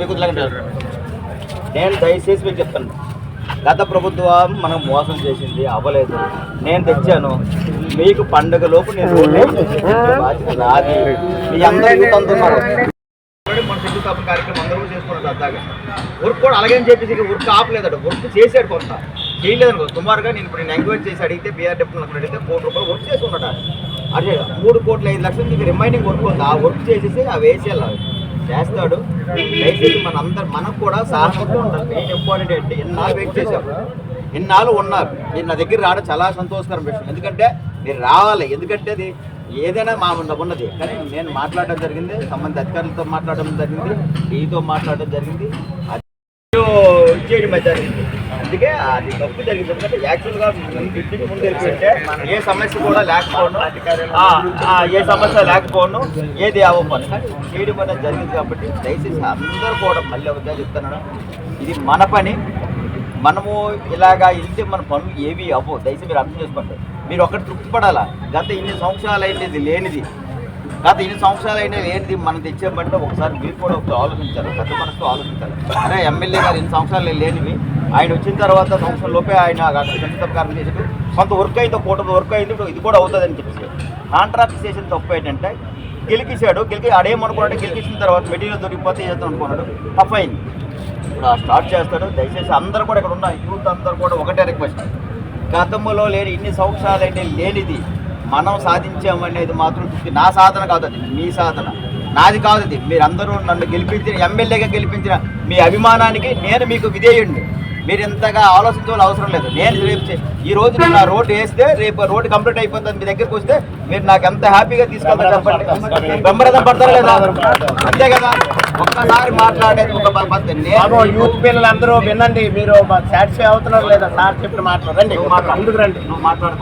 మీకు నేను దయచేసి మీకు చెప్తాను. గత ప్రభుత్వం మనం మోసం చేసింది అవ్వలేదు. నేను తెచ్చాను. మీకు పండుగ లోపు నేను రోడ్డు నాది. మీ అందరూ యూత్ కార్యక్రమం అందరూ చేసుకున్నారు సరదాగా వర్క్ కూడా అలాగే చెప్పేసి వర్క్ ఆపలేదట. వర్క్ చేశాడు కొంత. చేయలేదనుకో సుమారుగా నేను ఇప్పుడు నేను ఎంక్వైరీ చేసి అడిగితే బీఆర్డెఫ్ అడిగితే కోటి రూపాయలు వర్క్ చేసి అదే మూడు కోట్ల ఐదు లక్షలు మీకు రిమైనింగ్ వర్క్ ఉంది. ఆ వర్క్ చేసేసి ఆ వేసేయాలి. చేస్తాడు. దయచేసి మన అందరు మనకు కూడా సహాయంతో ఉండాలి. మెయిన్ ఇంపార్టెంట్ ఏంటి? ఇన్నాళ్ళు వెయిట్ చేశాం ఇన్నాళ్ళు ఉన్నారు? మీరు నా దగ్గర రావడం చాలా సంతోషకరం విషయం. ఎందుకంటే మీరు రావాలి. ఎందుకంటే అది ఏదైనా మా ఉన్నది. కానీ నేను మాట్లాడడం జరిగింది. సంబంధిత అధికారులతో మాట్లాడడం జరిగింది. డీతో మాట్లాడడం జరిగింది. అది చేయడం జరిగింది. అందుకే అది తప్పు జరిగింది. ఎందుకంటే యాక్చువల్గా ఇంటికి ముందు వెళ్ళిపోతే ఏ సమస్య కూడా లేకపోవడం ఏ సమస్య లేకపోవడం ఏది అవ్వకపోను కానీ చేయడం అనేది జరిగింది కాబట్టి దయచేసి అందరూ కూడా మళ్ళీ ఒకసారి చెప్తున్నాను. ఇది మన పని. మనము ఇలాగా వెళ్తే మన పనులు ఏవి అవ్వవు. దయచేసి మీరు అర్థం చేసుకోండి. మీరు ఒకటి తృప్తి పడాలా గత ఇన్ని సంవత్సరాలు అయినది లేనిది. గత ఇన్ని సంవత్సరాలు అయినా లేనిది మనం తెచ్చామంటే ఒకసారి మీరు కూడా ఒకసారి ఆలోచించారు పెద్ద మనసుతో ఆలోచించారు అరే ఎమ్మెల్యే గారు ఇన్ని సంవత్సరాలు లేనివి. ఆయన వచ్చిన తర్వాత సంవత్సరం లోపే ఆయన ఖచ్చితంగా కార్యం చేసి కొంత వర్క్ అయితే కూటమి వర్క్ అయింది ఇప్పుడు ఇది కూడా అవుతుందని చెప్పేసి. కాంట్రాక్ట్ చేసిన తప్పు ఏంటంటే గెలికిసాడు గెలికి ఆడేమనుకున్నాడు గెలిపించిన తర్వాత మెటీరియల్ దొరికిపోతే చేద్దాం అనుకున్నాడు. టఫ్ అయింది. ఇప్పుడు స్టార్ట్ చేస్తాడు. దయచేసి అందరూ కూడా ఇక్కడ ఉన్న యూత్ అందరూ కూడా ఒకటే రిక్వెస్ట్. గతంలో లేని ఇన్ని సంవత్సరాలు అంటే లేనిది. మనం సాధించామనేది మాత్రం. నా సాధన కాదు అది మీ సాధన. నాది కాదు అది. మీరందరూ నన్ను గెలిపించిన ఎమ్మెల్యేగా గెలిపించిన మీ అభిమానానికి నేను మీకు విధేయుడిని మీరు ఇంతగా ఆలోచించవలసిన అవసరం లేదు. నేను రేపు ఈ రోజు నేను నా రోడ్డు వేస్తే రేపు రోడ్డు కంప్లీట్ అయిపోతుంది మీ దగ్గరికి వస్తే మీరు నాకు ఎంత హ్యాపీగా తీసుకెళ్తారు చెప్పండి. బ్రహ్మరథం పడతారు లేదా? అంతే కదా. ఒక్కసారి మాట్లాడేది ఒక పద్ధతి. నేను యూత్ పిల్లలందరూ వినండి. మీరు సాటిస్ఫై అవుతున్నారు లేదా? సార్ చెప్పిన మాటలు. రండి. నువ్వు మాట్లాడు. ముందుకు రండి. నువ్వు మాట్లాడుకో